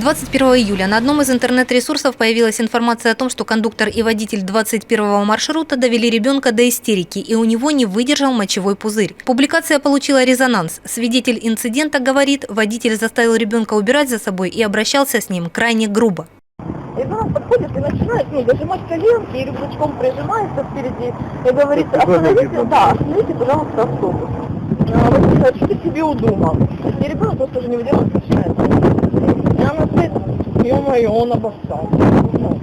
21 июля на одном из интернет-ресурсов появилась информация о том, что кондуктор и водитель 21 маршрута довели ребенка до истерики, и у него не выдержал мочевой пузырь. Публикация получила резонанс. Свидетель инцидента говорит, водитель заставил ребенка убирать за собой и обращался с ним крайне грубо. Ребенок подходит и начинает ну, зажимать коленки и рюкзачком прижимается впереди и говорит, остановите, да, остановите, пожалуйста, автобус. А, водитель что ты себе удумал? И ребенок просто уже не выдерживает, начинает. И она стоит, ё-моё, он обоссал. Ну,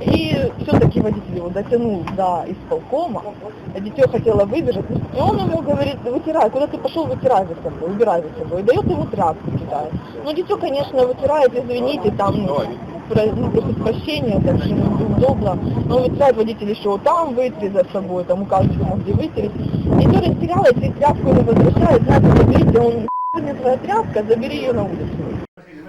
И все-таки водитель его дотянул до исполкома, дитё хотело выбежать, и он ему говорит, вытирай, куда ты пошел, вытирай за собой, убирай за собой, и дает ему тряпку кидает. Ну, дитё, конечно, вытирает, извините, там, ну, ну, просит прощения, так что неудобно, но вытирает водитель еще вот там, вытри за собой, там указывает, ему, где вытереть. И то растерялась, и тряпку ему возвращает, знаете, заберите, он, «Не твоя тряпка, забери ее на улицу.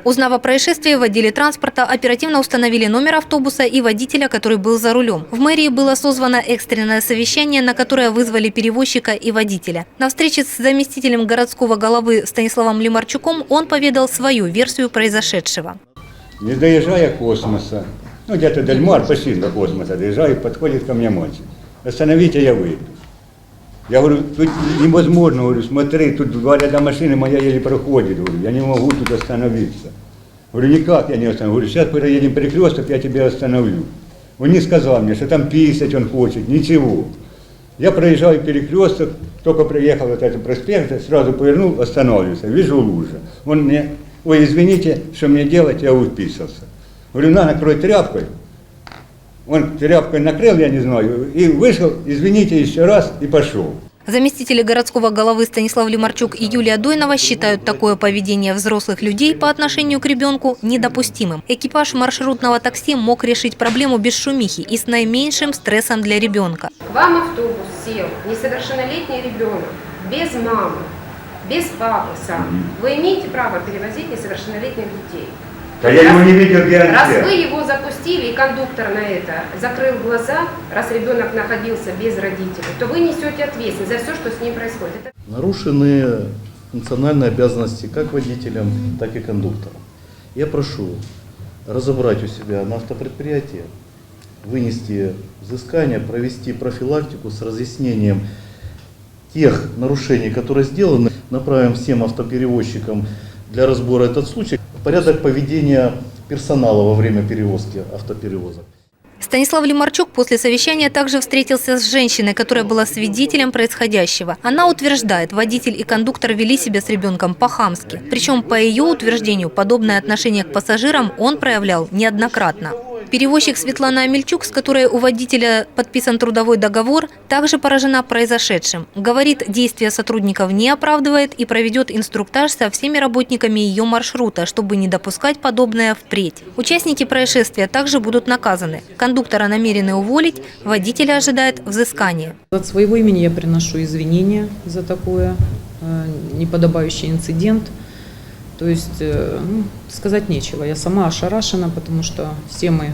Узнав о происшествии, в отделе транспорта оперативно установили номер автобуса и водителя, который был за рулем. В мэрии было созвано экстренное совещание, на которое вызвали перевозчика и водителя. На встрече с заместителем городского головы Станиславом Лимарчуком он поведал свою версию произошедшего. Не доезжая космоса, ну где-то Дельмар, почти до космоса, доезжает, подходит ко мне мальчик. Остановите, я выйду. Я говорю, тут невозможно, говорю, смотри, тут два ряда машины, моя еле проходит, говорю, я не могу тут остановиться. Говорю, никак я не остановлю. Говорю, сейчас проедем перекресток, я тебя остановлю. Он не сказал мне, что там писать он хочет, ничего. Я проезжаю перекресток, только приехал вот этот проспект, сразу повернул, останавливался, вижу лужа. Он мне, ой, извините, что мне делать, я уписался. Говорю, на, накрой тряпкой. Он тряпкой накрыл, я не знаю, и вышел, извините еще раз, и пошел. Заместители городского головы Станислав Лимарчук и Юлия Дойнова считают такое поведение взрослых людей по отношению к ребенку недопустимым. Экипаж маршрутного такси мог решить проблему без шумихи и с наименьшим стрессом для ребенка. К вам автобус сел несовершеннолетний ребенок, без мамы, без папы сам. Вы имеете право перевозить несовершеннолетних детей. Да я его не видел, где Раз вы его запустили, и кондуктор на это закрыл глаза, раз ребенок находился без родителей, то вы несете ответственность за все, что с ним происходит. Нарушены функциональные обязанности как водителям, так и кондукторам. Я прошу разобрать у себя на автопредприятии, вынести взыскание, провести профилактику с разъяснением тех нарушений, которые сделаны. Направим всем автоперевозчикам для разбора этот случай. Порядок поведения персонала во время перевозки автоперевозок. Станислав Лимарчук после совещания также встретился с женщиной, которая была свидетелем происходящего. Она утверждает, водитель и кондуктор вели себя с ребенком по-хамски. Причем, по ее утверждению, подобное отношение к пассажирам он проявлял неоднократно. Перевозчик Светлана Амельчук, с которой у водителя подписан трудовой договор, также поражена произошедшим. Говорит, действия сотрудников не оправдывает и проведет инструктаж со всеми работниками ее маршрута, чтобы не допускать подобное впредь. Участники происшествия также будут наказаны. Кондуктора намерены уволить, водителя ожидает взыскание. От своего имени я приношу извинения за такое э, неподобающий инцидент. То есть э, ну, сказать нечего. Я сама ошарашена, потому что все мы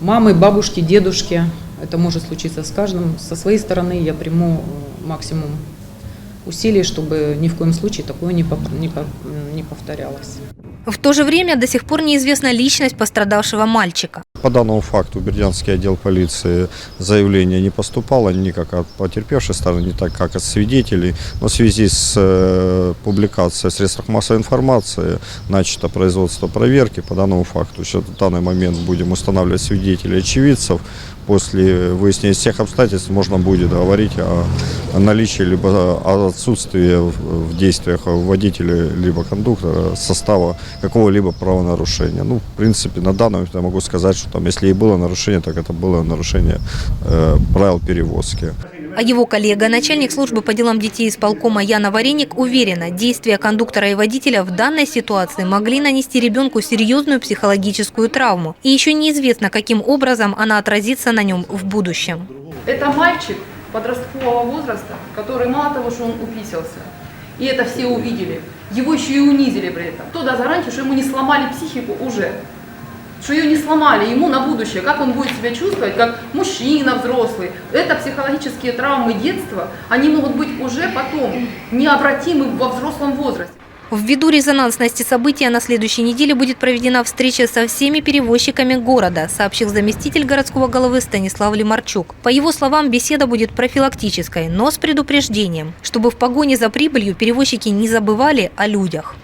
мамы, бабушки, дедушки. Это может случиться с каждым. Со своей стороны я приму э, максимум усилий, чтобы ни в коем случае такое не не пов- не повторялось. В то же время до сих пор неизвестна личность пострадавшего мальчика. По данному факту Бердянский отдел полиции заявление не поступало ни как от потерпевшей стороны, ни так как от свидетелей. Но в связи с э, публикацией в средствах массовой информации начато производство проверки по данному факту. Еще в данный момент будем устанавливать свидетелей, очевидцев. После выяснения всех обстоятельств можно будет говорить о, о наличии либо о отсутствии в, действиях водителя либо кондуктора состава какого-либо правонарушения. Ну, в принципе, на данный момент я могу сказать, что там, если и было нарушение, так это было нарушение э, правил перевозки. А его коллега, начальник службы по делам детей исполкома Яна Вареник, уверена, действия кондуктора и водителя в данной ситуации могли нанести ребенку серьезную психологическую травму. И еще неизвестно, каким образом она отразится на нем в будущем. Это мальчик подросткового возраста, который мало того, что он уписался, и это все увидели, его еще и унизили при этом. Кто даст гарантию, что ему не сломали психику уже? Что ее не сломали ему на будущее, как он будет себя чувствовать, как мужчина взрослый. Это психологические травмы детства, они могут быть уже потом необратимы во взрослом возрасте. Ввиду резонансности события на следующей неделе будет проведена встреча со всеми перевозчиками города, сообщил заместитель городского головы Станислав Лимарчук. По его словам, беседа будет профилактической, но с предупреждением, чтобы в погоне за прибылью перевозчики не забывали о людях.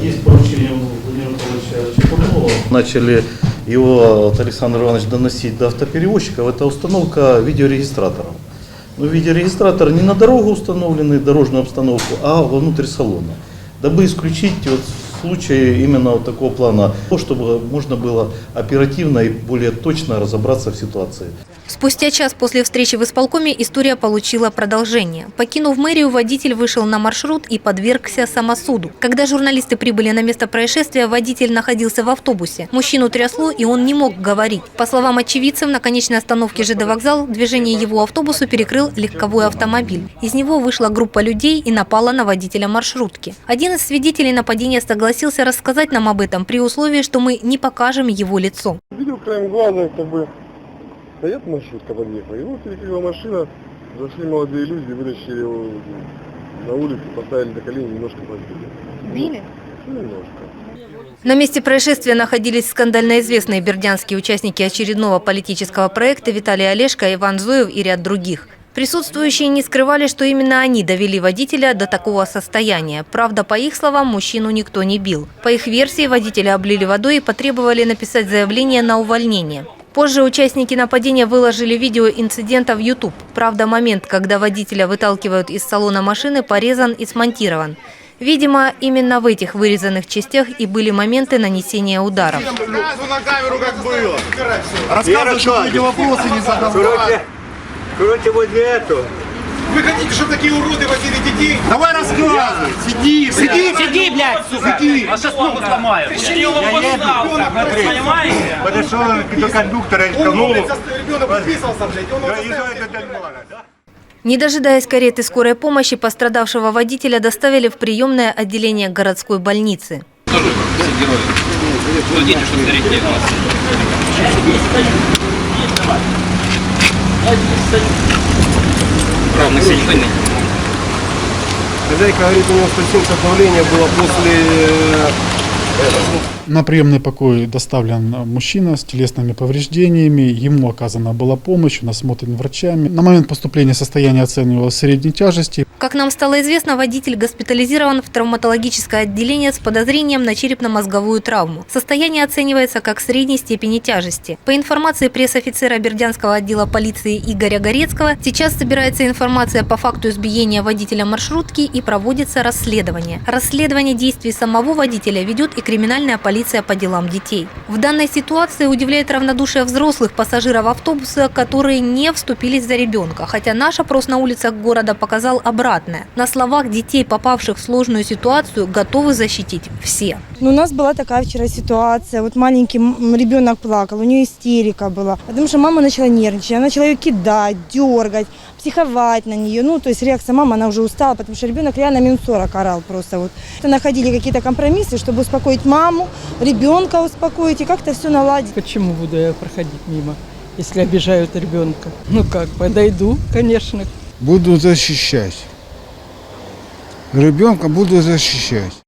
Есть поручение Начали его вот, Александр Иванович доносить до автоперевозчиков. Это установка видеорегистраторов. Но видеорегистратор не на дорогу установленный, дорожную обстановку, а вовнутрь салона. Дабы исключить вот случаи именно вот такого плана, чтобы можно было оперативно и более точно разобраться в ситуации. Спустя час после встречи в исполкоме история получила продолжение. Покинув мэрию, водитель вышел на маршрут и подвергся самосуду. Когда журналисты прибыли на место происшествия, водитель находился в автобусе. Мужчину трясло, и он не мог говорить. По словам очевидцев, на конечной остановке ЖД «Вокзал» движение его автобусу перекрыл легковой автомобиль. Из него вышла группа людей и напала на водителя маршрутки. Один из свидетелей нападения согласился рассказать нам об этом при условии, что мы не покажем его лицо. Видел краем глаза, как бы стоят маршрутка подъехала, его перекрыла машина, зашли молодые люди, вытащили его на улицу, поставили на колени, немножко побили. Били? Ну, немножко. На месте происшествия находились скандально известные бердянские участники очередного политического проекта Виталий Олешко, Иван Зоев и ряд других. Присутствующие не скрывали, что именно они довели водителя до такого состояния. Правда, по их словам, мужчину никто не бил. По их версии, водителя облили водой и потребовали написать заявление на увольнение. Позже участники нападения выложили видео инцидента в YouTube. Правда, момент, когда водителя выталкивают из салона машины, порезан и смонтирован. Видимо, именно в этих вырезанных частях и были моменты нанесения ударов. Сразу на камеру как было. Рассказывай, что вопросы не Короче, короче, возле этого. Вы хотите, чтобы такие уроды возили детей? Давай рассказывай! Сиди, сиди, сиди, блядь, сука! Сиди! А сейчас ногу сломаю. Я еду, смотри, подошел до кондуктора и сказал, ну, ребенок подписывался, блядь, он его заставил. до Дальмара, да? Не дожидаясь кареты скорой помощи, пострадавшего водителя доставили в приемное отделение городской больницы. Хозяйка говорит, у него 170 давление было после... На приемный покой доставлен мужчина с телесными повреждениями. Ему оказана была помощь, он осмотрен врачами. На момент поступления состояние оценивалось средней тяжести. Как нам стало известно, водитель госпитализирован в травматологическое отделение с подозрением на черепно-мозговую травму. Состояние оценивается как средней степени тяжести. По информации пресс-офицера Бердянского отдела полиции Игоря Горецкого, сейчас собирается информация по факту избиения водителя маршрутки и проводится расследование. Расследование действий самого водителя ведет и криминальная полиция по делам детей. В данной ситуации удивляет равнодушие взрослых пассажиров автобуса, которые не вступились за ребенка, хотя наш опрос на улицах города показал обратное. На словах детей, попавших в сложную ситуацию, готовы защитить все. Ну, у нас была такая вчера ситуация. Вот маленький ребенок плакал, у нее истерика была. Потому что мама начала нервничать, она начала ее кидать, дергать, психовать на нее. Ну, то есть реакция мамы, она уже устала, потому что ребенок реально минут 40 орал просто. Вот. Находили какие-то компромиссы, чтобы успокоить маму, ребенка успокоить и как-то все наладить. Почему буду я проходить мимо, если обижают ребенка? Ну как, подойду, конечно. Буду защищать. Ребенка буду защищать.